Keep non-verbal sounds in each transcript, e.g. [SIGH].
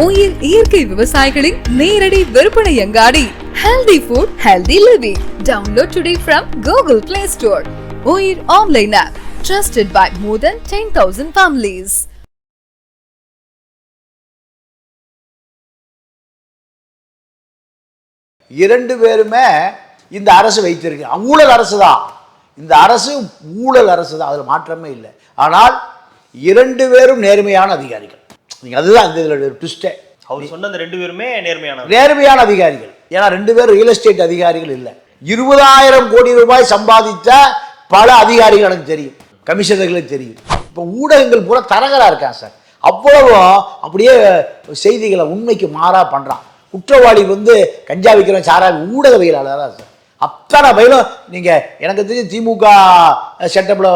Oil இயற்கை விவசாயிகளின் நேரடி விற்பனை அங்காடி. Healthy food healthy living download today from Google Play Store oil online app trusted by more than ten thousand families இரண்டு பேருமே இந்த அரசு வைத்திருக்கு ஊழல் அரசு தான் இந்த அரசு ஊழல் அரசு தான் அதில் மாற்றமே இல்லை. ஆனால் இரண்டு பேரும் நேர்மையான அதிகாரிகள். நீங்கள் அதுதான் இந்த இதில் ட்விஸ்டே அவர் சொன்ன அந்த ரெண்டு பேருமே நேர்மையானவர். நேர்மையான அதிகாரிகள். ஏன்னா ரெண்டு பேரும் ரியல் எஸ்டேட் அதிகாரிகள் இல்லை. இருபதாயிரம் கோடி ரூபாய் சம்பாதித்த பல அதிகாரிகள் எனக்கு தெரியும். கமிஷனர்களுக்கு தெரியும். இப்போ ஊடகங்கள் பூரா தரகராக இருக்கான் சார். அவ்வளவும் அப்படியே செய்திகளை உண்மைக்கு மாறா பண்ணுறான் குற்றவாளி வந்து கஞ்சா விற்கிறவன் சாரா ஊடகவியலாளராக சார். அத்தனை பயிலும் நீங்கள் எனக்கு தெரிஞ்சு திமுக செட்டப்பில்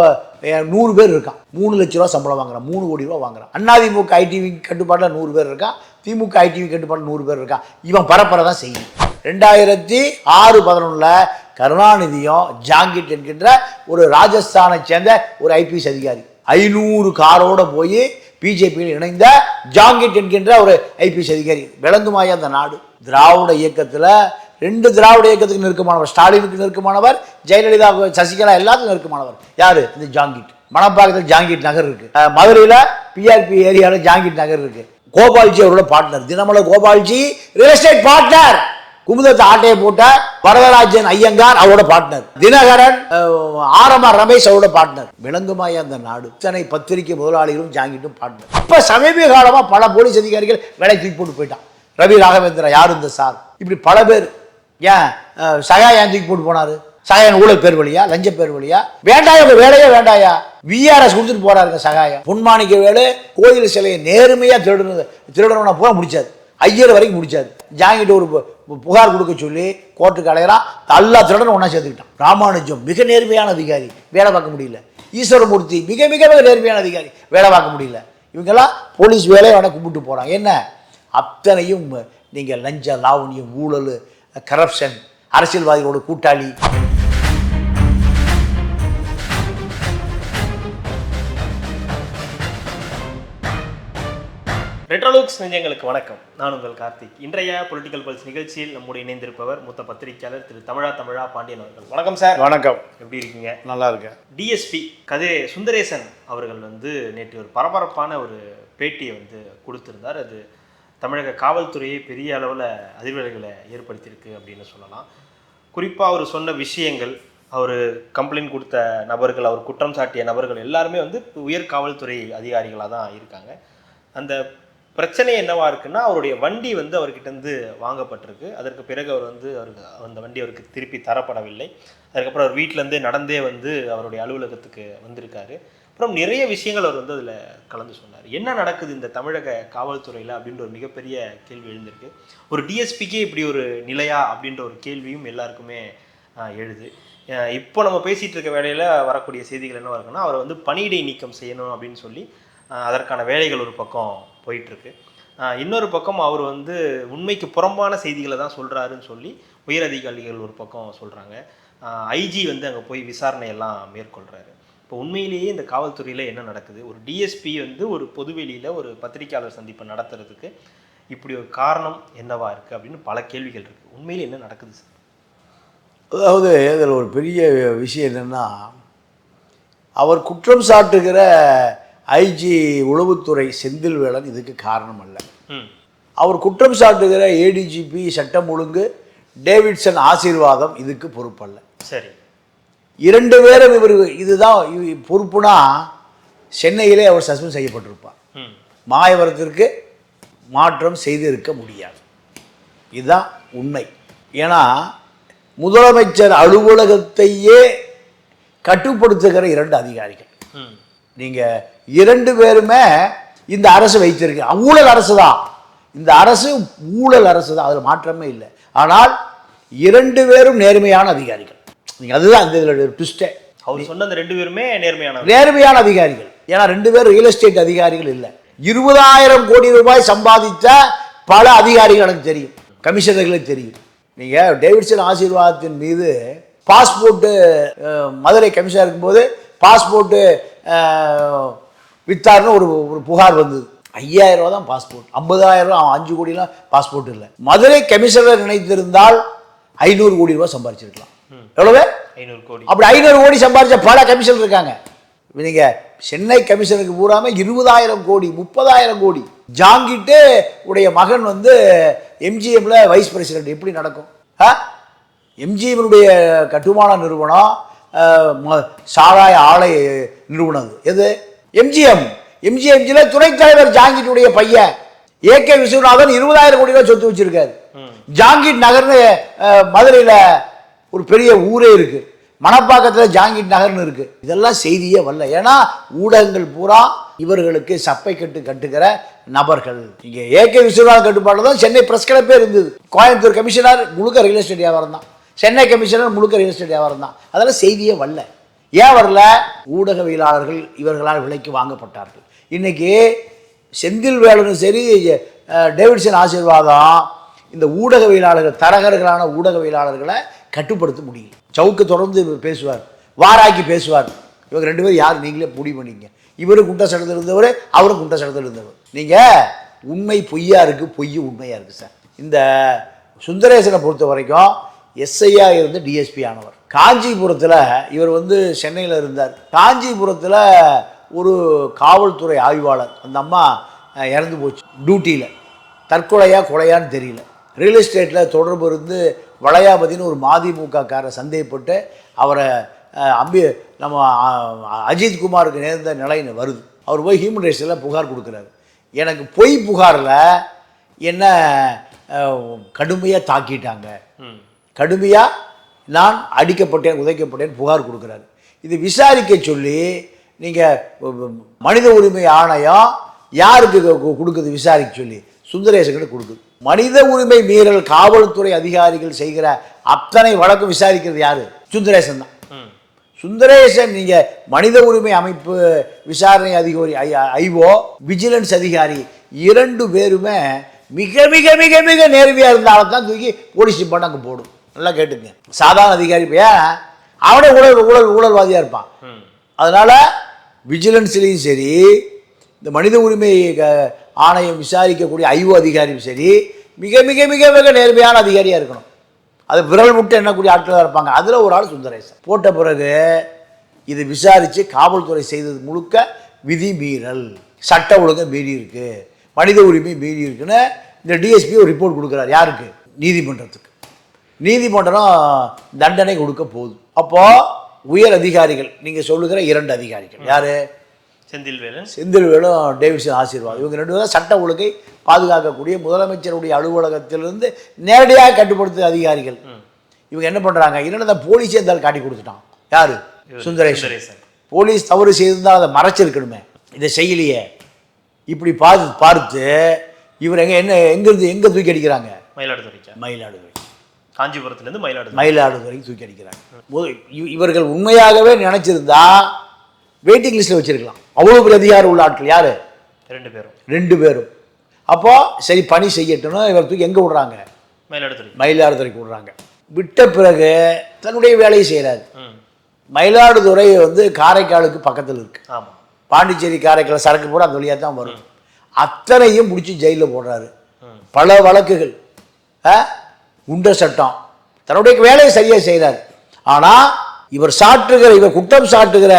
நூறு பேர் இருக்கான் மூணு லட்ச ரூபா சம்பளம் வாங்குறான் மூணு கோடி ரூபா வாங்குறான் அண்ணாதிமுக ஐடிவி கட்டுப்பாட்டில் நூறு பேர் இருக்கான் திமுக ஐடிவி கட்டுப்பாட்டில் நூறு பேர் இருக்கான் இவன் பரப்பரை தான் செய்யும். ரெண்டாயிரத்தி ஆறு பதினொன்றில் கருணாநிதியும் ஜாங்கிட் என்கின்ற ஒரு ராஜஸ்தானை சேர்ந்த ஒரு ஐபிஎஸ் அதிகாரி. ஐநூறு காரோட போய் பிஜேபியில் இணைந்த ஜாங்கிட் என்கின்ற ஒரு ஐபிஎஸ் அதிகாரி. விளங்குமாயா அந்த நாடு. திராவிட இயக்கத்தில் ரெண்டு திராவிட இயக்கத்துக்கு நெருக்கமானவர் ஸ்டாலினுக்கு நெருக்கமானவர் ஜெயலலிதா சசிகலா எல்லாத்துக்கும் நெருக்கமானவர். யாரு? இந்த ஜாங்கிட். மணப்பாக்கத்தில் ஜாங்கிட் நகர் இருக்கு. மதுரையில் பிஆர்பி ஏரியாவில் ஜாங்கிட் நகர் இருக்கு. கோபால்ஜி அவரோட partner Dinamalar Gopalji real estate partner குமுதத்தை ஆட்டையை போட்ட வரதராஜன் ஐயங்கார் அவரோட பார்ட்னர் தினகரன் ஆர்எம்ஆர் ரமேஷ் அவரோட பார்ட்னர் விளங்குமாய் அந்த நாடு. இத்தனை பத்திரிகை முதலாளிகளும் ஜாங்கிட்டும் பார்ட்னர் இப்போ சமீப காலமாக பல போலீஸ் அதிகாரிகள் வேலை தூக்கி போட்டு போயிட்டான். ரவி ராகவேந்திரா யார் இந்த சார்? இப்படி பல பேர் ஏன்? அஹ், சகா ஏன் தூக்கி போட்டு போனாரு? சகாயன் ஊழல் பேர் வழியா? லஞ்ச பேர் வழியா? வேண்டாயா? உங்க வேலையே வேண்டாயா? விஆர்எஸ் கொடுத்துட்டு போறாருங்க சகாயம் பொன்மாணிக்க வேலை கோயில் சிலையை நேர்மையா திருடுனது திருடணும்னா போக முடிச்சாரு. ஐயர் வரைக்கும் முடிச்சாது ஜாங்கிட்ட ஒரு பு- புகார் கொடுக்க சொல்லி கோர்ட்டுக்கு அலையலாம் எல்லா திருடனும் ஒன்றா சேர்த்துக்கிட்டான். ராமானுஜம் மிக நேர்மையான அதிகாரி. வேலை பார்க்க முடியல. ஈஸ்வரமூர்த்தி மிக மிக மிக நேர்மையான அதிகாரி. வேலை பார்க்க முடியல. இவங்கெல்லாம் போலீஸ் வேலையை வேணால் கும்பிட்டு போகிறாங்க என்ன? அத்தனையும் நீங்கள் லஞ்ச லாவணியம் ஊழல் கரப்ஷன் அரசியல்வாதிகளோட கூட்டாளி. ரெட்ரோலுக்ஸ் நெஞ்சங்களுக்கு வணக்கம். நான் உங்கள் கார்த்திக். இன்றைய பொலிட்டிக்கல் பல்ஸ் நிகழ்ச்சியில் நம்முடைய இணைந்திருப்பவர் மூத்த பத்திரிகையாளர் திரு தமிழா தமிழா பாண்டியன் அவர்கள். வணக்கம் சார். வணக்கம். எப்படி இருக்கீங்க? நல்லா இருக்கேன். டிஎஸ்பி கதிரே சுந்தரேசன் அவர்கள் வந்து நேற்று ஒரு பரபரப்பான ஒரு பேட்டியை வந்து கொடுத்திருந்தார். அது தமிழக காவல்துறையை பெரிய அளவில் அதிர்வலைகளை ஏற்படுத்தியிருக்கு அப்படின்னு சொல்லலாம். குறிப்பாக அவர் சொன்ன விஷயங்கள் அவர் கம்ப்ளைண்ட் கொடுத்த நபர்கள் அவர் குற்றம் சாட்டிய நபர்கள் எல்லாருமே வந்து உயர் காவல்துறை அதிகாரிகளாக தான் இருக்காங்க. அந்த பிரச்சனை என்னவா இருக்குன்னா அவருடைய வண்டி வந்து அவர்கிட்டருந்து வாங்கப்பட்டிருக்கு. அதற்கு பிறகு அவர் வந்து அவருக்கு அந்த வண்டி அவருக்கு திருப்பி தரப்படவில்லை. அதுக்கப்புறம் அவர் வீட்டிலேருந்தே நடந்தே வந்து அவருடைய அலுவலகத்துக்கு வந்திருக்காரு. அப்புறம் நிறைய விஷயங்கள் அவர் வந்து அதில் கலந்து சொன்னார். என்ன நடக்குது இந்த தமிழக காவல்துறையில் அப்படின்ற ஒரு மிகப்பெரிய கேள்வி எழுந்திருக்கு. ஒரு டிஎஸ்பிக்கே இப்படி ஒரு நிலையா அப்படின்ற ஒரு கேள்வியும் எல்லாருக்குமே எழுது. இப்போ நம்ம பேசிகிட்டு இருக்க வேலையில் வரக்கூடிய செய்திகள் என்ன இருக்குன்னா அவரை வந்து பணியிடை நீக்கம் செய்யணும் அப்படின்னு சொல்லி அதற்கான வேலைகள் ஒரு பக்கம் போயிட்டுருக்கு. இன்னொரு பக்கம் அவர் வந்து உண்மைக்கு புறம்பான செய்திகளை தான் சொல்கிறாருன்னு சொல்லி உயர் அதிகாரிகள் ஒரு பக்கம் சொல்கிறாங்க ஐஜி வந்து அங்கே போய் விசாரணை எல்லாம் மேற்கொள்கிறாரு இப்போ உண்மையிலேயே இந்த காவல்துறையில் என்ன நடக்குது? ஒரு டிஎஸ்பி வந்து ஒரு பொதுவெளியில் ஒரு பத்திரிக்கையாளர் சந்திப்பை நடத்துறதுக்கு இப்படி ஒரு காரணம் என்னவா இருக்குது அப்படின்னு பல கேள்விகள் இருக்குது உண்மையிலே என்ன நடக்குது சார்? அதாவது இதில் ஒரு பெரிய விஷயம் என்னென்னா அவர் குற்றம் சாட்டுகிற ஐஜி உளவுத்துறை செந்தில்வேலன் இதுக்கு காரணம் அல்ல. அவர் குற்றம் சாட்டுகிற ஏடிஜிபி சட்டம் ஒழுங்கு டேவிட்சன் ஆசீர்வாதம் இதுக்கு பொறுப்பல்ல. சரி. இரண்டு பேரும் இவர் இதுதான் பொறுப்புனா சென்னையிலே அவர் சஸ்பெண்ட் செய்யப்பட்டிருப்பார். மாயவரத்திற்கு மாற்றம் செய்திருக்க முடியாது. இதுதான் உண்மை. ஏன்னா முதலமைச்சர் அலுவலகத்தையே கட்டுப்படுத்துகிற இரண்டு அதிகாரிகள். நீங்கள் இரண்டு பேருமே இந்த அரசு வைத்திருக்கு. ஊழல் அரசு தான் இந்த அரசு ஊழல் அரசு தான் அதில் மாற்றமே இல்லை. ஆனால் இரண்டு பேரும் நேர்மையான அதிகாரிகள். நீங்கள் அதுதான் இந்த இதில் ட்விஸ்டே அவர் சொன்ன அந்த ரெண்டு பேருமே நேர்மையானவர். நேர்மையான அதிகாரிகள். ஏன்னா ரெண்டு பேரும் ரியல் எஸ்டேட் அதிகாரிகள் இல்லை. இருபதாயிரம் கோடி ரூபாய் சம்பாதித்த பல அதிகாரிகள் எனக்கு தெரியும். கமிஷனர்களுக்கு தெரியும். நீங்கள் டேவிட்சன் ஆசீர்வாதத்தின் மீது பாஸ்போர்ட்டு மதுரை கமிஷனர் இருக்கும்போது பாஸ்போர்ட்டு வித்தார்னு ஒரு ஒரு புகார் வந்தது. ஐயாயிரம் ரூபா தான் பாஸ்போர்ட் ஐம்பதாயிரம் ரூபா அஞ்சு கோடிலாம் பாஸ்போர்ட் இல்லை. மதுரை கமிஷனர் நினைத்திருந்தால் ஐநூறு கோடி ரூபாய் சம்பாரிச்சிருக்கலாம் எவ்வளவு? ஐநூறு கோடி. அப்படி ஐநூறு கோடி சம்பாரிச்ச பல கமிஷன் இருக்காங்க. நீங்க சென்னை கமிஷனுக்கு பூராம இருபதாயிரம் கோடி முப்பதாயிரம் கோடி. ஜாங்கிட்டு உடைய மகன் வந்து எம்ஜிஎம்ல வைஸ் பிரசிடென்ட் எப்படி நடக்கும்? எம்ஜிஎம்னுடைய கட்டுமான நிறுவனம் சாராய ஆலை நிறுவனம். எது? எம்ஜிஎம் எம்ஜிஎம்ஜில துணைத் தலைவர் ஜாங்கிட்டுடைய பையன். ஏகே விஸ்வநாதன் இருபதாயிரம் கோடி ரூபாய் சொத்து வச்சிருக்காரு. ஜாங்கிட் நகர்னு மதுரையில ஒரு பெரிய ஊரே இருக்கு. மணப்பாக்கத்தில் ஜாங்கிட் நகர்னு இருக்கு. இதெல்லாம் செய்தியே வரல. ஏன்னா ஊடகங்கள் பூரா இவர்களுக்கு சப்பை கட்டு கட்டுகிற நபர்கள். இங்கே ஏகே விஸ்வநாத் கட்டுப்பாடு தான் சென்னை பிரஸ் கிளப்பே இருந்தது. கோயம்புத்தூர் கமிஷனர் முழுக்க ரியல் எஸ்டேட் வியாபாரம் தான். சென்னை கமிஷனர் முழுக்க ரியல் எஸ்டேட் வியாபாரம் தான். அதெல்லாம் செய்தியே வரல. ஏன் வரல? ஊடகவியலாளர்கள் இவர்களால் விலைக்கு வாங்கப்பட்டார்கள். இன்னைக்கு செந்தில் வேலனும் சரி டேவிட்சன் ஆசீர்வாதம் இந்த ஊடகவியலாளர்கள் தரகர்களான ஊடகவியலாளர்களை கட்டுப்படுத்த முடியல. சவுக்கு தொடர்ந்து பேசுவார் வாராக்கி பேசுவார். இவங்க ரெண்டு பேரும் யார்? நீங்களே முடிவு பண்ணிங்க இவரும் குண்ட சட்டத்தில் இருந்தவர் அவரும் குண்ட சட்டத்தில் இருந்தவர். நீங்கள் உண்மை பொய்யா இருக்குது பொய் உண்மையாக இருக்குது சார். இந்த சுந்தரேசனை பொறுத்த வரைக்கும் எஸ்ஐயா இருந்து டிஎஸ்பி ஆனவர். காஞ்சிபுரத்தில் இவர் வந்து சென்னையில் இருந்தார். காஞ்சிபுரத்தில் ஒரு காவல்துறை ஆய்வாளர் அந்த அம்மா இறந்து போச்சு டியூட்டியில் தற்கொலையாக கொலையான்னு தெரியல. ரியல் எஸ்டேட்டில் தொடர்பு இருந்து வளையாபதினு ஒரு மதிமுக காரை சந்தேகப்பட்டு அவரை அம்பி நம்ம அஹ், அஜித் குமாருக்கு நேர்ந்த நிலைன்னு வருது. அவர் போய் ஹியூமன் ரைட்ஸில் புகார் கொடுக்குறாரு. எனக்கு பொய் புகாரில் என்ன கடுமையாக தாக்கிட்டாங்க. கடுமையாக நான் அடிக்கப்பட்டேன் உதைக்கப்பட்டேன் புகார் கொடுக்குறாரு. இது விசாரிக்க சொல்லி நீங்கள் மனித உரிமை ஆணையம் யாருக்கு கொடுக்குது விசாரிக்க சொல்லி? சுந்தரேசன்கிட்ட கொடுக்குது. மனித உரிமை மீறல் காவல்துறை அதிகாரிகள் செய்கிற அத்தனை வழக்கும் விசாரிக்கிறது யாரு? சுந்தரேசன் தான். சுந்தரேசன் நீங்க மனித உரிமை அமைப்பு விசாரணை அதிகாரி ஐஓ விஜிலன்ஸ் அதிகாரி இரண்டு பேருமே மிக மிக மிக மிக நேர்மையா இருந்தாலும் தான் தூக்கி போலீஸ் அங்கே போடும். நல்லா கேட்டுங்க சாதாரண அதிகாரி ஏன்? அவனே ஊழல் ஊழல் ஊழல்வாதியா இருப்பான். அதனால விஜிலன்ஸ்லேயும் சரி இந்த மனித உரிமை ஆணையம் விசாரிக்கக்கூடிய ஐஓ அதிகாரியும் சரி மிக மிக மிக மிக நேர்மையான அதிகாரியாக இருக்கணும். அது விரல் விட்டு எண்ணக்கூடிய ஆட்களாக இருப்பாங்க. அதில் ஒரு ஆள் சுந்தரேசன். போட்ட பிறகு இது விசாரித்து காவல்துறை செய்தது முழுக்க விதி மீறல். சட்ட ஒழுங்கம் மீறி இருக்கு. மனித உரிமை மீறி இருக்குன்னு இந்த டிஎஸ்பி ஒரு ரிப்போர்ட் கொடுக்குறாரு. யாருக்கு? நீதிமன்றத்துக்கு. நீதிமன்றம் தண்டனை கொடுக்க போகுது. அப்போது உயர் அதிகாரிகள் நீங்கள் சொல்லுகிற இரண்டு அதிகாரிகள். யார்? செந்தில்வேலன். செந்தில்வேலும் டேவிட்சன் ஆசீர்வாதம். இவங்க ரெண்டு பேரும் சட்ட ஒழுங்கை பாதுகாக்கக்கூடிய முதலமைச்சருடைய அலுவலகத்திலிருந்து நேரடியாக கட்டுப்படுத்துற அதிகாரிகள். இவங்க என்ன பண்றாங்க? என்னென்ன போலீஸே இருந்தாலும் காட்டி கொடுத்துட்டான். யாரு? சுந்தரேஷ். சுந்தரேசன். போலீஸ் தவறு செய்திருந்தால் அதை மறைச்சிருக்கணுமே. இதை செய்யலையே இப்படி பார்த்து பார்த்து இவர் எங்க என்ன எங்கிருந்து எங்க தூக்கி அடிக்கிறாங்க? மயிலாடுதுறைக்கா. மயிலாடுதுறை. காஞ்சிபுரத்துலேருந்து மயிலாடுதுறை. மயிலாடுதுறைக்கு தூக்கி அடிக்கிறாங்க. இவர்கள் உண்மையாகவே நினைச்சிருந்தா வெயிட்டிங் லிஸ்ட்ல வச்சிருக்கலாம். அவ்வளவு பெரிய அதிகாரம் உள்ள ஆட்கள் யாரு? ரெண்டு பேரும். ரெண்டு பேரும். அப்போ சரி பணி செய்யட்டும்னு இவர் தூக்கி எங்க விடுறாங்க? மயிலாடுதுறை மயிலாடுதுறைக்கு விடுறாங்க. விட்ட பிறகு தன்னுடைய வேலையை செய்கிறாரு மயிலாடுதுறை வந்து காரைக்காலுக்கு பக்கத்தில் இருக்கு. ஆமாம் பாண்டிச்சேரி காரைக்கால் சரக்கு போட அந்த வழியாக தான் வரும். அத்தனையும் முடிச்சு ஜெயிலில் போடுறாரு. பல வழக்குகள். ஆ? குண்ட சட்டம். தன்னுடைய வேலையை சரியாக செய்கிறார் ஆனால் இவர் சாட்டுகிற இவர் குற்றம் சாட்டுகிற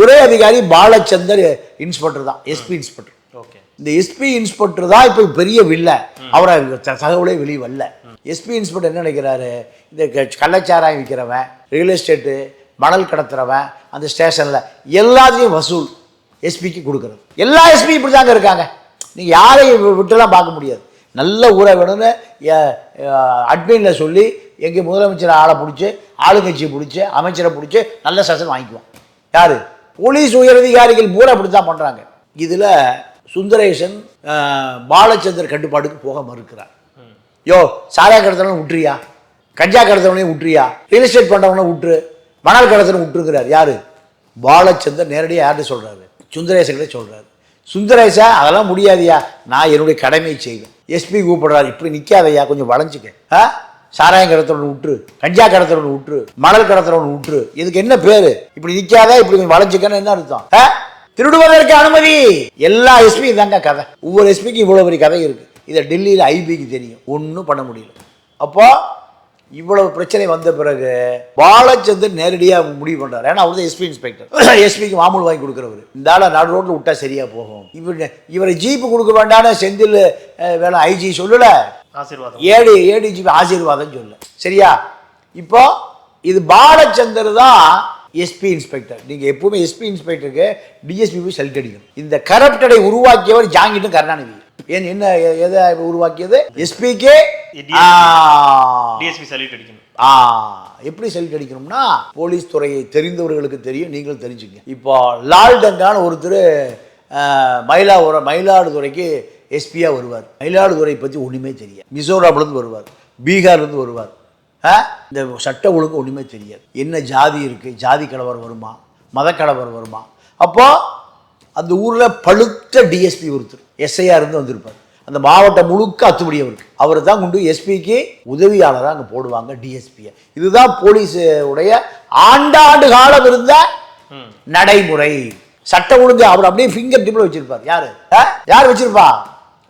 ஒரே அதிகாரி பாலச்சந்தர் இன்ஸ்பெக்டர் தான் எஸ்பி இன்ஸ்பெக்டர் ஓகே. இந்த எஸ்பி இன்ஸ்பெக்டர் தான் இப்போ பெரிய வில்ல. அவரை தகவலே வெளியே வரல. எஸ்பி இன்ஸ்பெக்டர் என்ன நினைக்கிறாரு? இந்த கள்ளச்சாராயம் விற்கிறவன் ரியல் எஸ்டேட்டு மணல் கடத்துறவன் அந்த ஸ்டேஷனில் எல்லாத்தையும் வசூல் எஸ்பிக்கு கொடுக்குறது. எல்லா எஸ்பி இப்படி தாங்க இருக்காங்க. நீங்கள் யாரையும் விட்டுலாம் பார்க்க முடியாது. நல்ல ஊரை வேணும்னு அட்மினில் சொல்லி எங்கள் முதலமைச்சர் ஆளை பிடிச்சி ஆளுங்கட்சியை பிடிச்சி அமைச்சரை பிடிச்சி நல்ல செஷன் வாங்கிக்குவோம் யார்? போலீஸ் உயரதிகாரிகள் பூரா அப்படி தான் பண்ணுறாங்க இதில் சுந்தரேசன் பாலச்சந்தர் கட்டுப்பாட்டுக்கு போக மறுக்கிறார். யோ சாரா கடத்தவனை விட்டுறியா? கஞ்சா கடத்தவனையும் விட்டுறியா? ரியல் எஸ்டேட் பண்ணுறவனை விட்டுரு. மணல் கடத்தவனை விட்டுருக்கிறார். யார்? பாலச்சந்தர் நேரடியாக யார்கிட்ட சொல்கிறாரு சுந்தரேசன்கிட்ட சொல்கிறாரு சுந்தரேசா அதெல்லாம் முடியாதியா நான் என்னுடைய கடமையை செய்வேன். எஸ்பி கூப்பிடுறாரு. இப்படி நிற்காதய்யா கொஞ்சம் வளைஞ்சிக்க. ஆ? சாராயம் கடத்துறவன் விட்டுரு கஞ்சா கடத்துறவன் விட்டுரு மணல் கடத்துறவன் விட்டுரு இதுக்கு என்ன பேரு? இப்படி நிக்காத இப்படி கொஞ்சம் என்ன அர்த்தம்? ஆ? திருடுவதற்கு அனுமதி! எல்லா எஸ்பி தாங்க கதை. ஒவ்வொரு எஸ்பிக்கும் இவ்வளவு பெரிய கதை இருக்கு. இதை டெல்லியில் ஐபிக்கு தெரியும். ஒன்றும் பண்ண முடியல. அப்போ இவ்வளவு பிரச்சனை வந்த பிறகு பாலச்சந்தர் நேரடியாக முடிவு பண்ணுறாரு ஏன்னா அவர் தான் எஸ்பி இன்ஸ்பெக்டர். [CLEARS THROAT] எஸ்பிக்கு மாமூல் வாங்கி கொடுக்குறவர். இந்த ஆளை நடு ரோட்டில் விட்டா சரியாக போகும். இவர் இவரை ஜீப்பு கொடுக்க வேண்டாம்னு செந்தில் வேலை ஐஜி சொல்லலை. ஆசீர்வாதம். ஏடி ஏடிஜிபி ஆசீர்வாதம் சொல்ல. சரியா? இப்போ இது பாலச்சந்தர் தான் எஸ்பி இன்ஸ்பெக்டர். நீங்க எப்பவுமே எஸ்பி இன்ஸ்பெக்டருக்கு டிஎஸ்பி போய் செல்ட் அடிக்கணும். இந்த கரப்டடை உருவாக்கியவர் ஜாங்கிட்டும் கருணாநிதி. ஏன் என்ன எதை உருவாக்கியது? எஸ்பிக்கே? டிஎஸ்பி சல்யூட் அடிக்கணும். ஆ. எப்படி செல்ட் அடிக்கணும்னா போலீஸ் துறையை தெரிந்தவர்களுக்கு தெரியும் நீங்களும் தெரிஞ்சுங்க. இப்போ லால் டங்கான ஒருத்தர் மயிலாடுதுறை மயிலாடுதுறைக்கு எஸ்பியாக வருவார். மயிலாடுதுறை பற்றி ஒன்றுமே தெரியாது. மிசோராம்லேருந்து வருவார். பீகார்லேருந்து வருவார்? இந்த சட்ட ஒழுங்கு ஒன்றுமே தெரியாது. என்ன ஜாதி இருக்குது ஜாதி கலவரம் வருமா? மத கலவரம் வருமா? அப்போது அந்த ஊரில் பழுத்த டிஎஸ்பி ஒருத்தர் எஸ்ஐயா இருந்து வந்திருப்பார். அந்த மாவட்டம் முழுக்க அத்துப்படி அவருக்கு அவர் தான் கொண்டு எஸ்பிக்கு உதவியாளராக அங்கே போடுவாங்க டிஎஸ்பியை இதுதான் போலீஸ் உடைய ஆண்டாண்டு காலம் இருந்த நடைமுறை. சட்ட ஒழுங்கு அவர் அப்படியே ஃபிங்கர் டிப்ல வச்சிருப்பார். யாரு? யார் வச்சிருப்பா?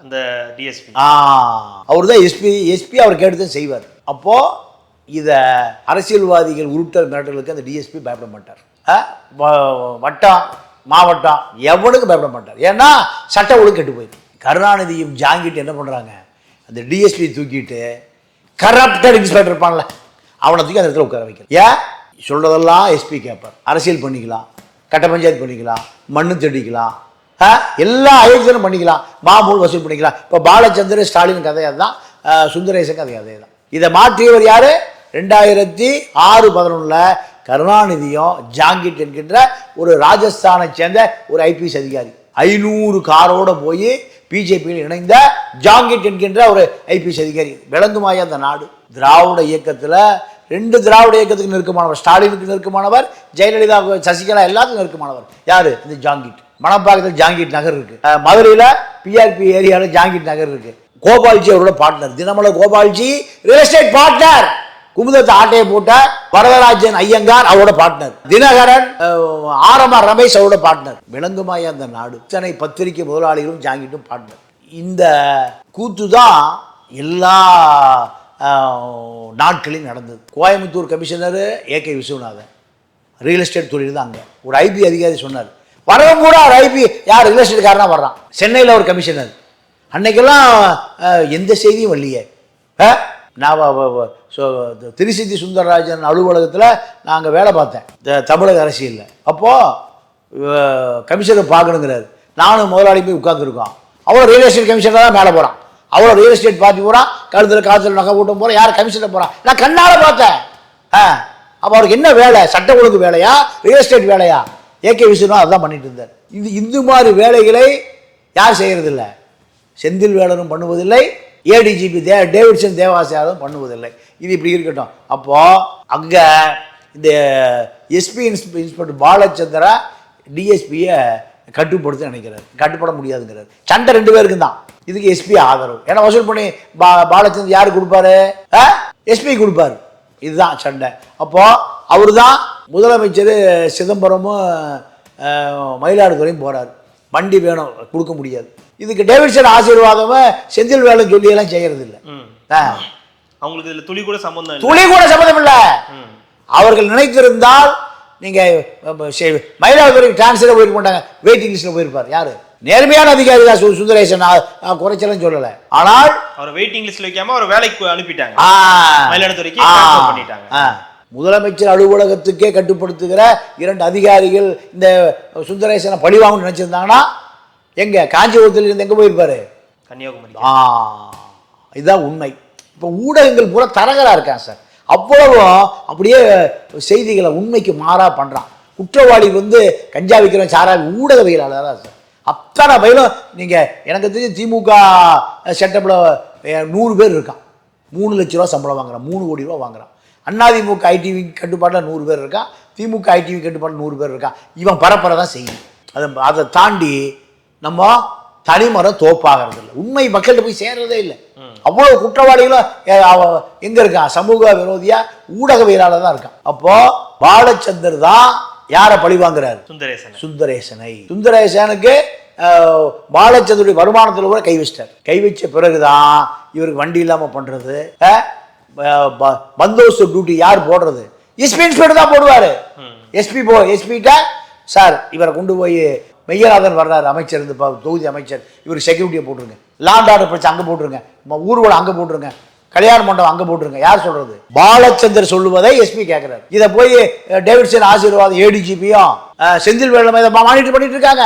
அந்த டிஎஸ்பி ஆ. அவர் தான் எஸ்பி எஸ்பி அவர் கேட்டு தான் செய்வார். அப்போது இதை அரசியல்வாதிகள் உருட்டல் மிரட்டலுக்கு அந்த டிஎஸ்பி பயப்பட மாட்டார். வ- வட்டம் மாவட்டம் எவனுக்கு பயப்பட மாட்டார். ஏன்னா சட்ட ஒழுங்கு கெட்டு போயிடும். கருணாநிதியும் ஜாங்கிட்டு என்ன பண்ணுறாங்க அந்த டிஎஸ்பி தூக்கிட்டு கரப்டட் இன்ஸ்பெக்டர் இருப்பான்ல அவனை தூக்கி அந்த இடத்துல உட்கார வைக்கிறேன் ஏன்? சொல்கிறதெல்லாம் எஸ்பி கேட்பார். அரசியல் பண்ணிக்கலாம் கட்ட பஞ்சாயத்து பண்ணிக்கலாம் மண்ணு தடிக்கலாம் எல்லா அயோக்கியனும் பண்ணிக்கலாம். மாமூல் வசூல் பண்ணிக்கலாம். இப்போ பாலச்சந்திர ஸ்டாலின் கதை தான் சுந்தரேசன் கதை அதே தான் இதை மாற்றியவர் யார்? ரெண்டாயிரத்தி ஆறு பதினொன்றில் கருணாநிதியும் ஜாங்கிட் என்கின்ற ஒரு ராஜஸ்தானை சேர்ந்த ஒரு ஐபிஎஸ் அதிகாரி. ஐநூறு காரோட போய் பிஜேபியில் இணைந்த ஜாங்கிட் என்கின்ற ஒரு ஐபிஎஸ் அதிகாரி. விளங்குமாயா அந்த நாடு. திராவிட இயக்கத்தில் ரெண்டு திராவிட இயக்கத்துக்கு நெருக்கமானவர். ஸ்டாலினுக்கு நெருக்கமானவர் ஜெயலலிதா சசிகலா எல்லாத்துக்கும் நெருக்கமானவர். யார்? இந்த ஜாங்கிட். மணப்பாக்கத்தில் ஜாங்கிட் நகர் இருக்குது மதுரையில் பிஆர்பி ஏரியாவில் ஜாங்கிட் நகர் இருக்குது கோபால்ஜி அவரோட partner Dinamalar Gopalji real estate partner குமுதத்தை ஆட்டையை போட்ட வரதராஜன் ஐயங்கார் அவரோட பார்ட்னர் தினகரன் ஆரம்ப ஆரமா ரமேஷ் அவரோட பார்ட்னர் விளங்குமாயா அந்த நாடு. இத்தனை பத்திரிகை முதலாளிகளும் ஜாங்கிட்டும் பார்ட்னர் இந்த கூத்து தான் எல்லா நாட்களையும் நடந்தது. Coimbatore commissioner A K Viswanathan. Real estate தொழில் தான் அங்கே. ஒரு ஐபி அதிகாரி சொன்னார். வரவங்க கூட அவர் ஐபி யார் ரியல் எஸ்டேட்காரனா வர்றான். சென்னையில் ஒரு கமிஷனர் அன்னைக்கெல்லாம் எந்த செய்தியும் இல்லையே நான் வ- திருசித்தி சுந்தரராஜன் அலுவலகத்தில் நான் அங்கே வேலை பார்த்தேன். தமிழக அரசியலில். அப்போது கமிஷனர் பார்க்கணுங்கிறாரு. நானும் முதலாளி போய் உட்காந்துருக்கோம் அவ்வளோ ரியல் எஸ்டேட் கமிஷனர் தான் மேலே போகிறான் அவ்வளோ ரியல் எஸ்டேட் பார்ட்டி போகிறான் கழுத்தில் காற்றுல நகை கூட்டம் போகிறான் யார் கமிஷனர் போகிறான் நான் கண்ணால் பார்த்தேன். ஆ அப்போ அவருக்கு என்ன வேலை? சட்ட ஒழுங்கு வேலையா? ரியல் எஸ்டேட் வேலையா? ஏகே விஸ்வநாத் அதான் பண்ணிட்டு இருந்தார். இது இந்த மாதிரி வேலைகளை யார் செய்கிறதில்ல செந்தில் வேலனும் பண்ணுவதில்லை ஏடிஜிபி தே டேவிட்சன் தேவாசியாரும் பண்ணுவதில்லை. இது இப்படி இருக்கட்டும். அப்போது அங்கே இந்த எஸ்பி இன்ஸ்பெக்டர் பாலச்சந்திரா டிஎஸ்பியை கட்டுப்படுத்த நினைக்கிறார். கட்டுப்பட முடியாதுங்கிறார். சண்டை ரெண்டு பேருக்கும் தான். இதுக்கு எஸ்பி ஆதரவு. ஏன்னா வசூல் பண்ணி பா பாலச்சந்தர் யார் கொடுப்பாரு? எஸ்பி கொடுப்பாரு. இதுதான் சண்டை. அப்போது அவர் தான் முதலமைச்சர் சிதம்பரமும் மயிலாடுதுறையும் போறாரு. வண்டி வேணும் கொடுக்க முடியாது. இதுக்கு டேவிட்சன் ஆசீர்வாதமும் செந்தில் வேலை சொல்லி எல்லாம் செய்யறது இல்லை. அவங்களுக்கு இதுல துளி கூட சம்பந்தம் இல்லை. துளி கூட சம்மதம் இல்லை. அவர்கள் நினைத்திருந்தால் நீங்க அஹ், செ- மயிலாடுதுறைக்கு டிரான்ஸ்ஃபர் போயிருக்க மாட்டாங்க வெயிட்டிங் லிஸ்ட்ல போயிருப்பார். யாரு? நேர்மையான அதிகாரி தான் சுந்தரேசன். நான் குறைச்சலும் சொல்லலை. ஆனால் அவரை வெயிட்டிங் லிஸ்ட்ல வைக்காம அவரை வேலைக்கு அனுப்பிட்டாங்க. மயிலாடுதுறைக்கு பண்ணிட்டாங்க. முதலமைச்சர் அலுவலகத்துக்கே கட்டுப்படுத்துகிற இரண்டு அதிகாரிகள் இந்த சுந்தரேசனை பழிவாங்கன்னு நினைச்சிருந்தாங்கன்னா எங்க? காஞ்சிபுரத்தில் இருந்து எங்க போயிருப்பாரு? கன்னியாகுமரி ஆ இதுதான் உண்மை. இப்போ ஊடகங்கள் பூரா தரகரா இருக்கான் சார். அவ்வளவும் அப்படியே செய்திகளை உண்மைக்கு மாறா பண்றான். குற்றவாளி வந்து கஞ்சா விற்கிறவன் சாரா ஊடகவியலாளர் தான் சார். அத்தனை பயிலும் நீங்க எனக்கு தெரிஞ்சு திமுக செட்டப்ல நூறு பேர் இருக்கான். மூணு லட்ச ரூபா சம்பளம் வாங்குறான். மூணு கோடி ரூபா வாங்குறான். அதிமுக ஐடிவி கட்டுப்பாட்டில் நூறு பேர் இருக்கான் திமுக ஐடிவி கட்டுப்பாட்டில் நூறு பேர் இருக்கான் இவன் பரப்பரை தான் செய்யும். அதை அதை தாண்டி நம்ம தனிமரம் தோப்பாகிறது இல்லை. உண்மை மக்கள்கிட்ட போய் சேர்றதே இல்லை. அவ்வளவு குற்றவாளிகளும் எங்க இருக்கான் சமூக விரோதியா ஊடகவியலாளர் தான் இருக்கான் அப்போ பாலச்சந்தர் தான் யாரை பழி வாங்குறாரு? சுந்தரேசன். சுந்தரேசனை. சுந்தரேசனுக்கு அஹ், பாலச்சந்தருடைய வருமானத்தில் கூட கை வச்சிட்டார். கை வச்ச பிறகுதான் இவருக்கு வண்டி இல்லாமல் பண்ணுறது பந்தோஸ்து டியூட்டி யார் போடுறது? எஸ்பி இன்ஸ்பெக்டர் தான் போடுவார். எஸ்பி போ எஸ்பிகிட்ட சார் இவரை கொண்டு போய் மெய்யநாதன் வர்றாரு அமைச்சர் இந்த ப- தொகுதி அமைச்சர். இவர் செக்யூரிட்டியை போட்டுருங்க. லாண்ட் ஆர்டர் பிரச்சனை அங்கே போட்டுருங்க. ஊர்வலம் அங்கே போட்டுருங்க. கல்யாண மண்டபம் அங்கே போட்டுருங்க. யார் சொல்றது? பாலச்சந்தர் சொல்லுவதை எஸ்பி கேட்குறாரு இதை போய் டேவிட்சன் ஆசீர்வாதம் ஏடிஜிபியும் செந்தில் வேலை இதை மானிட்டர் பண்ணிட்டு இருக்காங்க.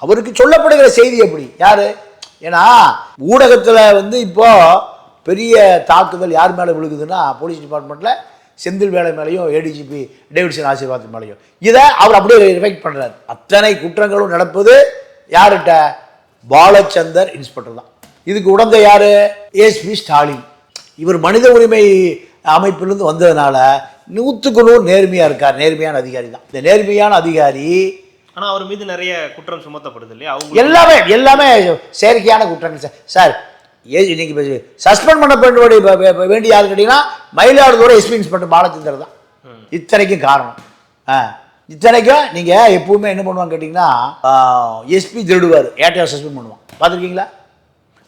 அவருக்கு சொல்லப்படுகிற செய்தி எப்படி? யாரு? ஏன்னா ஊடகத்தில் வந்து இப்போ பெரிய தாக்குதல் யார் மேலே விழுகுதுன்னா போலீஸ் டிபார்ட்மெண்ட்டில் செந்தில் வேலை மேலேயும் ஏடிஜிபி டேவிட்சன் ஆசீர்வாதம் மேலேயும். இதை அவர் அப்படியே ரிஃபெக்ட் பண்ணுறாரு அத்தனை குற்றங்களும் நடப்பது யார்கிட்ட பாலச்சந்தர் இன்ஸ்பெக்டர் தான். இதுக்கு உடந்த யாரு? எஸ்பி ஸ்டாலின். இவர் மனித உரிமை அமைப்பிலிருந்து வந்ததுனால நூற்றுக்கு நூறு நேர்மையாக இருக்கார். நேர்மையான அதிகாரி தான். இந்த நேர்மையான அதிகாரி ஆனா அவர் மீது நிறைய குற்றம் சுமத்தப்படுது இல்லையா? அவங்க எல்லாமே எல்லாமே செயற்கையான குற்றங்கள். சார் சார் ஏ இன்னைக்கு சஸ்பெண்ட் பண்ண வேண்டிய யாரு கேட்டீங்கன்னா மயிலாடுதுறை எஸ்பி இன்ஸ்பெக்டர் பாலச்சந்தர் தான். இத்தனைக்கும் காரணம். ஆ. இத்தனைக்கும் நீங்கள் எப்பவுமே என்ன பண்ணுவாங்க கேட்டிங்கன்னா எஸ்பி திருடுவார். ஏட்டையார் சஸ்பெண்ட் பண்ணுவான். பார்த்துருக்கீங்களா?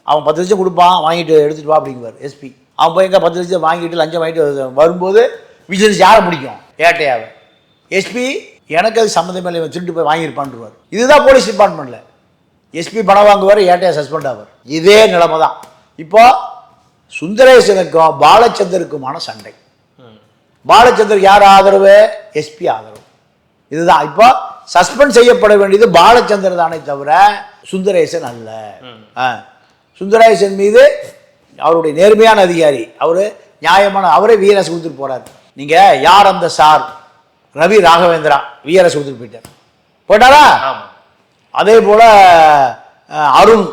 அவன் பத்து லட்சம் கொடுப்பான் வாங்கிட்டு எடுத்துட்டு வா அப்படிங்குவார் எஸ்பி அவன் போய் எங்க பத்து லட்சம் வாங்கிட்டு லஞ்சம் வாங்கிட்டு வரும்போது விஜிலன்ஸ் யாரை பிடிக்கும்? ஏட்டையாவை எஸ்பி எனக்கு அது சம்மந்தம் இல்லை திருட்டு போய் வாங்கியிருப்பான்ருவார் இதுதான் போலீஸ் டிபார்ட்மெண்ட்டில் எஸ்பி பணம் வாங்குவார் ஏட்டையா சஸ்பெண்ட் ஆவார். இதே நிலைமை தான் இப்போ சுந்தரேசனுக்கும் பாலச்சந்தருக்குமான சண்டை. பாலச்சந்தருக்கு யார் ஆதரவு? எஸ்பி ஆதரவு. இதுதான். இப்போ சஸ்பெண்ட் செய்யப்பட வேண்டியது பாலச்சந்தர் தானே தவிர சுந்தரேசன் அல்ல. ஆ. சுந்தரேசன் மீது அவருடைய நேர்மையான அதிகாரி அவர் நியாயமான அவரே விஆர்எஸ் கொடுத்துட்டு போறாரு. நீங்க யார் அந்த சார்? ரவி ராகவேந்திரா விஆர்எஸ் கொடுத்துட்டு போயிட்டார். போயிட்டாரா அதே போல அருண்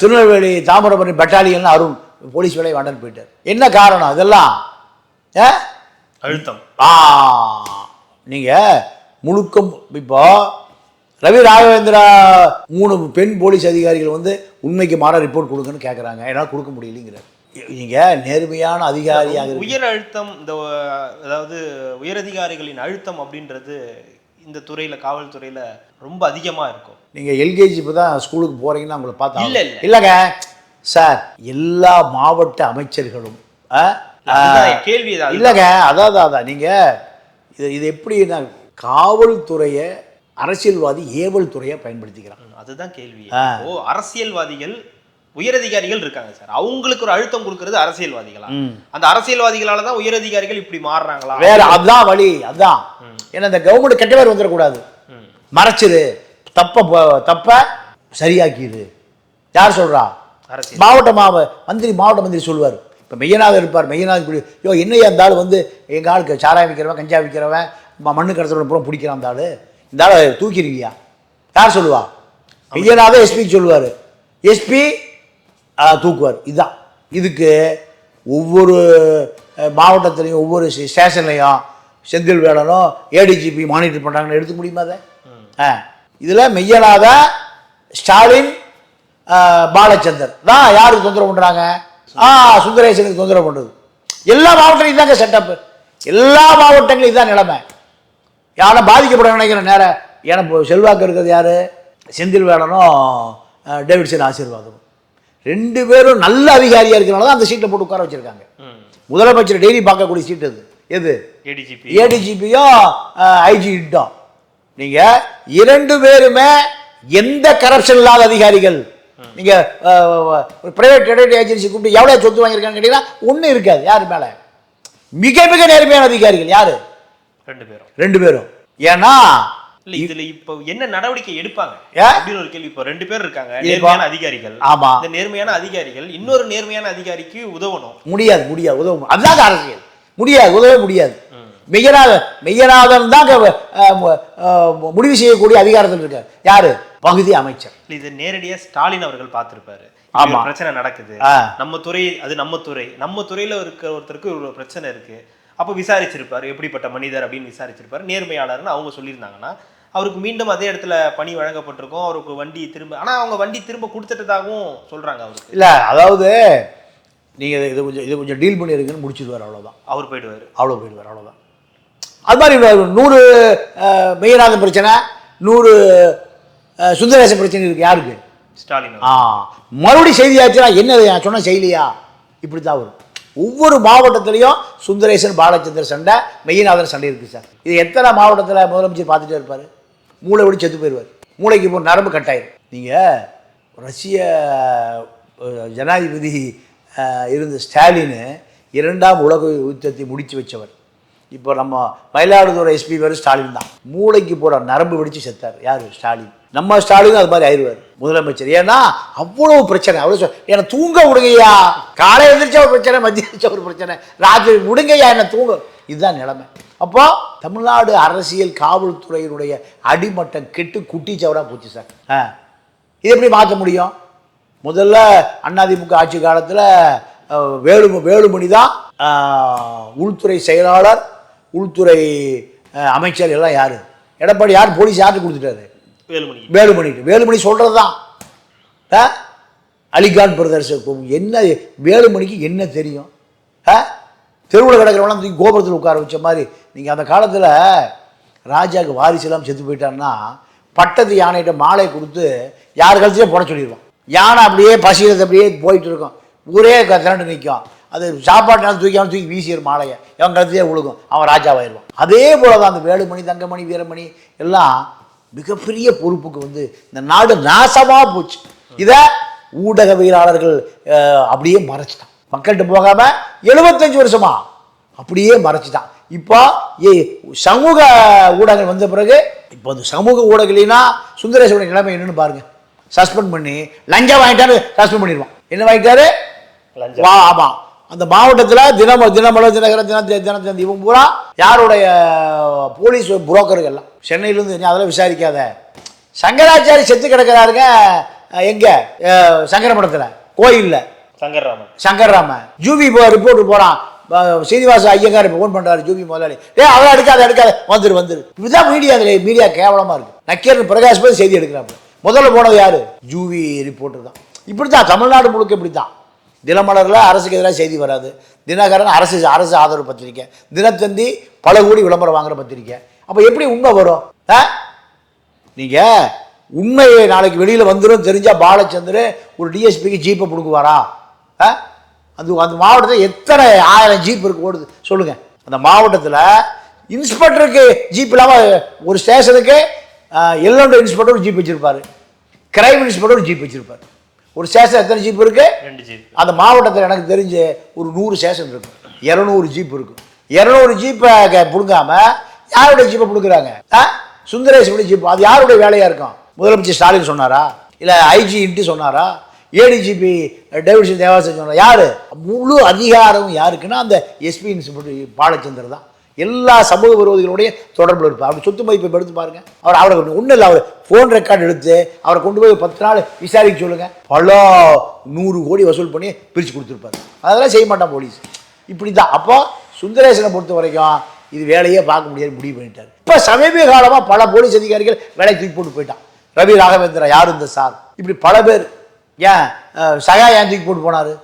திருநெல்வேலி தாமிரபரணி பட்டாலியன் அருண் போலீஸ் வேலையை வாண்டன்னு போயிட்டார். என்ன காரணம் இதெல்லாம்? அழுத்தம். ஆ நீங்க முழுக்க இப்போ ரவி ராகவேந்திரா மூணு பெண் போலீஸ் அதிகாரிகள் வந்து உண்மைக்கு மாற ரிப்போர்ட் கொடுங்கன்னு கேட்குறாங்க என்னால் கொடுக்க முடியலைங்கிறார். நீங்க நேர்மையான அதிகாரியாக உயர் அழுத்தம் இந்த அதாவது உயரதிகாரிகளின் அழுத்தம் அப்படின்றது இந்த துறையில காவல்துறையில ரொம்ப அதிகமா இருக்கும் நீங்க எல்கேஜி இப்போ தான் ஸ்கூலுக்கு போறீங்கன்னா உங்களை பார்த்தா இல்ல, இல்ல. இல்லைங்க சார் எல்லா மாவட்ட அமைச்சர்களும் கேள்வி. இல்லைங்க அதாவது அதான் நீங்க இது இது எப்படின்னா காவல்துறையை அரசியல்வாதி ஏவல் துறையை பயன்படுத்திக்கிறான் ம், அதுதான் கேள்வி. ஓ அரசியல்வாதிகள் உயரதிகாரிகள் இருக்காங்க சார். அவங்களுக்கு ஒரு அழுத்தம் கொடுக்கறது அரசியல்வாதிகளா? அந்த அரசியல்வாதிகளால தான் உயரதிகாரிகள் இப்படி மாறுறாங்களா? வேற அதுதான் வழி அதான் ஏன்னா இந்த கவர்மெண்ட் கெட்ட பேர் வந்துடக்கூடாது. மறைச்சிரு. தப்ப தப்ப சரியாக்கிடு யார் சொல்றா? மாவட்ட மாவ மந்திரி மாவட்ட மந்திரி சொல்லுவார் இப்போ மெய்யநாதர் இருப்பார் மெய்யநாதர் இப்படி யோ என்னையா இந்த ஆள் வந்து எங்கள் ஆளுக்கு சாராயம் விற்கிறவன் கஞ்சா விற்கிறவன் மண்ணு கடத்தவன் பூரா பிடிக்கிறான் அந்த ஆள். இந்த ஆளை தூக்கிடுவியா? யார் சொல்லுவா? மெய்யநாதர் எஸ்பிக்கு சொல்லுவார். எஸ்பி தூக்குவார். இதுதான் இதுக்கு ஒவ்வொரு மாவட்டத்துலையும் ஒவ்வொரு ஸ்டே- ஸ்டேஷன்லையும் செந்தில் வேடனும் ஏடிஜிபி மானிட்டர் பண்ணுறாங்கன்னு எடுத்துக்க முடியுமா அதை? ஆ இதில் மெய்யநாத ஸ்டாலின் பாலச்சந்தர். தான் யாருக்கு தொந்தரவு பண்ணுறாங்க ஆ சுந்தரேசனுக்கு தொந்தரவு பண்ணுறது எல்லா மாவட்டங்களையும் தாங்க செட்டப் எல்லா மாவட்டங்களையும் இதுதான் நிலைமை. யாரை பாதிக்கப்பட நினைக்கிற நேரம் ஏன்னா செல்வாக்கு இருக்கிறது யாரு? செந்தில் வேடனும் டேவிட்சன் ஆசீர்வாதம். ரெண்டு பேரும் நல்ல அதிகாரியாக இருக்கிறனால தான் அந்த சீட்டில் போட்டு உட்கார வச்சிருக்காங்க. முதலமைச்சர் டெய்லி பார்க்கக்கூடிய சீட் அது. எது? ஏடிஜிபி ஏடிஜிபியும் ஐஜிட்டும் நீங்க இரண்டு பேருமே எந்த கரப்ஷன் இல்லாத அதிகாரிகள்? நீங்க அஹ், ஒரு பிரைவேட் கிரெடிட் ஏஜென்சி கூப்பிட்டு எவ்வளவு சொத்து வாங்கியிருக்கான்னு கேட்டீங்கன்னா ஒண்ணும் இருக்காது. யாரு மேல? மிக மிக நேர்மையான அதிகாரிகள் யாரு? ரெண்டு பேரும். ரெண்டு பேரும். ஏன்னா இல்ல இதுல இப்போ என்ன நடவடிக்கை எடுப்பாங்க? அப்படின்னு ஒரு கேள்வி. இப்போ ரெண்டு பேர் இருக்காங்க. நேர்மையான அதிகாரிகள். ஆமா. இந்த நேர்மையான அதிகாரிகள் இன்னொரு நேர்மையான அதிகாரிக்கு உதவணும். முடியாது முடியாது உதவும் அதுதாங்க அரசியல். முடியாது உதவ முடியாது. மெய்யநாதன் மெய்யநாதன் தான் முடிவு செய்யக்கூடிய அதிகாரத்தில் இருக்கார். யாரு? பகுதி அமைச்சர். இது நேரடியா ஸ்டாலின் அவர்கள் பார்த்திருப்பாரு. ஆமா. பிரச்சனை நடக்குது. நம்ம துறை அது நம்ம துறை. நம்ம துறையில இருக்க ஒருத்தருக்கு ஒரு பிரச்சனை இருக்கு. அப்ப விசாரிச்சிருப்பாரு எப்படிப்பட்ட மனிதர் அப்படின்னு விசாரிச்சிருப்பாரு. நேர்மையாளர்னு அவங்க சொல்லியிருந்தாங்கன்னா அவருக்கு மீண்டும் அதே இடத்துல பணி வழங்கப்பட்டிருக்கும். அவருக்கு வண்டி திரும்ப ஆனா அவங்க வண்டி திரும்ப கொடுத்துட்டதாகவும் சொல்றாங்க அவருக்கு. இல்லை அதாவது நீங்கள் இது கொஞ்சம் இது கொஞ்சம் டீல் பண்ணியிருக்குன்னு முடிச்சிடுவார் அவ்வளோதான் அவர் போயிடுவாரு. அவ்வளோ போயிடுவார் அவ்வளோதான் அது மாதிரி நூறு மெய்யநாதன் பிரச்சனை நூறு சுந்தரேசன் பிரச்சனை இருக்கு யாருக்கு? ஸ்டாலின் ஆ மறுபடியும் செய்தி ஆச்சுன்னா என்னது? நான் சொன்ன செய்தியா? இப்படி தான் வரும். ஒவ்வொரு மாவட்டத்திலையும் சுந்தரேசன் பாலச்சந்திர சண்டை மெய்யநாதன் சண்டை இருக்குது சார். இது எத்தனை மாவட்டத்தில் முதலமைச்சர் பார்த்துட்டே இருப்பார்? மூளை ஒடி செத்து போயிடுவார். மூளைக்கு இப்போ நரம்பு கட்டாயிரும் நீங்கள் ரஷ்ய ஜனாதிபதி இருந்த ஸ்டாலின் இரண்டாம் உலக யுத்தத்தை முடித்து வச்சவர். இப்போ நம்ம மயிலாடுதுறை எஸ்பி பேர் ஸ்டாலின் தான். மூளைக்கு போகிற நரம்பு வெடித்து செத்தார். யார்? ஸ்டாலின். நம்ம ஸ்டாலின் அது மாதிரி ஆயிடுவார் முதலமைச்சர். ஏன்னா அவ்வளோ பிரச்சனை. அவ்வளோ சொல் என்னை தூங்க விடுங்கய்யா. காலை எழுந்திரிச்ச ஒரு பிரச்சனை மதியம் ஒரு பிரச்சனை. ராத்திரி விடுங்கய்யா என்னை தூங்க. இதுதான் நிலைமை. அப்போ தமிழ்நாடு அரசியல் காவல்துறையினுடைய அடிமட்டம் கெட்டு குட்டிச்சவராக போச்சு சார். ஆ. இது எப்படி மாற்ற முடியும்? முதல்ல அதிமுக ஆட்சி காலத்தில் வேலு வேலுமணி தான் உள்துறை செயலாளர் உள்துறை அமைச்சர் எல்லாம் யார்? எடப்பாடி யார்? போலீஸ் யாருக்கு கொடுத்துட்டாரு? வேலுமணி. வேலுமணிக்கு வேலுமணி சொல்கிறது தான்? அலிகான் பிரதர்ஸ் என்ன வேலுமணிக்கு என்ன தெரியும்? ஆ? தெருவில் கிடக்கிறவங்களாம் தூக்கி கோபுரத்தில் உட்கார வச்ச மாதிரி. நீங்கள் அந்த காலத்தில் ராஜாவுக்கு வாரிசுலாம் செத்து போயிட்டான்னா பட்டத்து யானைகிட்ட மாலை கொடுத்து யார் கழுத்தையும் போட சொல்லிடுவான் யானை அப்படியே பசிக்கிறது அப்படியே போயிட்டு இருக்கும். ஊரே க- திரண்டு நிற்கும் அது சாப்பாட்டுனால தூக்கி அவன் தூக்கி வீசிடும் மாலையை. அவன் கழுத்தையே விழுகும் அவன் ராஜாவாயிடுவான் அதே போல தான் அந்த வேலுமணி தங்கமணி வீரமணி எல்லாம் மிகப்பெரிய பொறுப்புக்கு வந்து இந்த நாடு நாசமாக போச்சு. இதை ஊடகவியலாளர்கள் அப்படியே மறைச்சிட்டான் மக்கள்கிட்ட போகாம எழுபத்தஞ்சு வருஷமா? அப்படியே மறைச்சிட்டான். இப்போ ஏ- சமூக ஊடகங்கள் வந்த பிறகு இப்போ அந்த சமூக ஊடகங்களா சுந்தரேசனுடைய நிலைமை என்னன்னு பாருங்க. சஸ்பெண்ட் பண்ணி லஞ்சம் வாங்கிட்டாரு சஸ்பெண்ட் பண்ணிடுவான். என்ன வாங்கிட்டாரு. வா ஆமா. அந்த மாவட்டத்தில் தினம தினமலர் தினகரன் தின தினத்தந்தி இவங்க பூரா யாருடைய போலீஸ் புரோக்கர்கள் எல்லாம்? சென்னையிலேருந்து நீ அதெல்லாம் விசாரிக்காத. சங்கராச்சாரி செத்து கிடக்கிறாருங்க எங்க? சங்கரமடத்தில். கோயிலில். சங்கர்ராமன். சங்கர்ராமன். ஜூபி போ ரிப்போர்ட் போகிறான் சீனிவாச ஐயங்கார் இப்போ ஃபோன் பண்ணுறாரு ஜூபி முதலாளி. ஏ அதெல்லாம் எடுக்காத எடுக்காத. வந்துரு வந்துரு. இதுதான் மீடியா அதில் மீடியா கேவலமாக இருக்குது நக்கீரன் பிரகாஷ் போய் செய்தி எடுக்கிறாப்புல. முதல்ல போனது யாரு? ஜூவி ரிப்போர்ட்டர் தான். இப்படி தான் தமிழ்நாடு முழுக்க இப்படி தான் தினமலரில் அரசுக்கு எதிராக செய்தி வராது. தினகரன் அரசு அரசு ஆதரவு பத்திரிக்கை. தினத்தந்தி பல கோடி விளம்பரம் வாங்குற பத்திரிக்கை. அப்போ எப்படி உண்மை வரும்? ஆ? நீங்கள் உண்மையை நாளைக்கு வெளியில் வந்துடும் தெரிஞ்சால் பாலச்சந்திரன் ஒரு டிஎஸ்பிக்கு ஜீப்பை கொடுக்குவாரா அது அந்த மாவட்டத்தில் எத்தனை ஆயிரம் ஜீப் இருக்கு ஓடுது? சொல்லுங்கள் அந்த மாவட்டத்தில் இன்ஸ்பெக்டருக்கு ஜீப் இல்லாமல் ஒரு ஸ்டேஷனுக்கு எல்லோட இன்ஸ்பெக்டர் ஒரு ஜீப் வச்சுருப்பாரு. கிரைம் இன்ஸ்பெக்டர் ஒரு ஜீப் வச்சுருப்பாரு. ஒரு ஸ்டேஷன் எத்தனை ஜீப் இருக்குது அந்த மாவட்டத்தில் எனக்கு தெரிஞ்சு ஒரு நூறு ஸ்டேஷன் இருக்கும் இரநூறு ஜீப் இருக்கும் இரநூறு ஜீப்பை பிடுங்காம யாருடைய ஜீப்பை பிடுங்குறாங்க? ஆ? சுந்தரேஷனுடைய ஜீப் அது யாருடைய வேலையாக இருக்கும்? முதலமைச்சர் ஸ்டாலின் சொன்னாரா? இல்லை ஐஜி இன்ட்டு சொன்னாரா? ஏடிஜிபி டேவிட்சன் தேவாசன் சொன்னார் யார்? முழு அதிகாரம் யாருக்குன்னா அந்த எஸ்பி இன்ஸ்பெக்டர் பாலச்சந்தர் தான். எல்லா சமூக விரோதிகளுடைய தொடர்பில் இருப்பார். அவர் சொத்து மதிப்பை எடுத்து பாருங்க. அவர் அவரை ஒன்றும் இல்லை அவர் ஃபோன் ரெக்கார்டு எடுத்து அவரை கொண்டு போய் பத்து நாள் விசாரிக்க சொல்லுங்க. பல நூறு கோடி வசூல் பண்ணி பிரித்து கொடுத்துருப்பாரு. அதெல்லாம் செய்ய மாட்டான் போலீஸ். இப்படி தான் அப்போ சுந்தரேசனை பொறுத்த வரைக்கும் இது வேலையே பார்க்க முடியாது முடிவு பண்ணிட்டார். இப்போ சமீப காலமாக பல போலீஸ் அதிகாரிகள் வேலைக்கு தூக்கி போட்டு போயிட்டான். ரவி ராகவேந்திரா யார் இந்த சார்? இப்படி பல பேர் ஏன்? சகா ஏன் தூக்கி போட்டு போனாரு?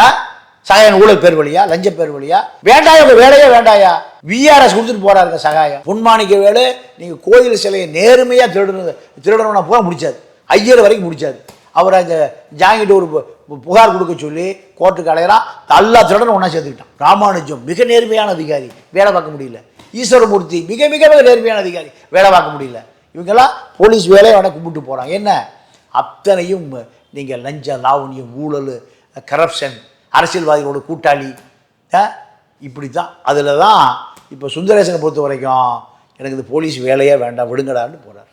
ஆ சகாயம் ஊழல் பேர் வழியா? லஞ்ச பேர் வழியா? வேண்டாயா? உங்க வேலையே வேண்டாயா? விஆர்எஸ் கொடுத்துட்டு போறாருங்க சகாயம் பொன்மாணிக்க வேலை நீங்கள் கோயில் சிலையை நேர்மையாக திருடணும் திருடணும்னா பூரா முடிச்சாது ஐயர் வரைக்கும் முடிச்சாரு. அவர் அந்த ஜாங்கிட்ட ஒரு பு- புகார் கொடுக்க சொல்லி கோர்ட்டுக்கு அலையறான் எல்லா திருடனும் ஒன்றா சேர்த்துக்கிட்டான். ராமானுஜம் மிக நேர்மையான அதிகாரி. வேலை பார்க்க முடியல. ஈஸ்வரமூர்த்தி மிக மிக மிக நேர்மையான அதிகாரி. வேலை பார்க்க முடியல. இவங்கெல்லாம் போலீஸ் வேலையை அவனை கும்பிட்டு போகிறாங்க என்ன? அத்தனையும் நீங்கள் லஞ்ச லாவணியம் ஊழல் கரப்ஷன் அரசியல்வாதிகளோட கூட்டாளி. இப்படி தான் அதில் தான் இப்போ சுந்தரேசனை பொறுத்த வரைக்கும் எனக்கு இந்த போலீஸ் வேலையே வேண்டாம் விடுங்கடான்னு போகிறார்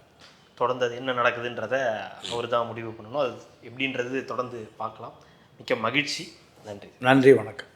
தொடர்ந்து அது என்ன நடக்குதுன்றத அவர் தான் முடிவு பண்ணணும். அது எப்படின்றது தொடர்ந்து பார்க்கலாம். மிக்க மகிழ்ச்சி. நன்றி. நன்றி வணக்கம்.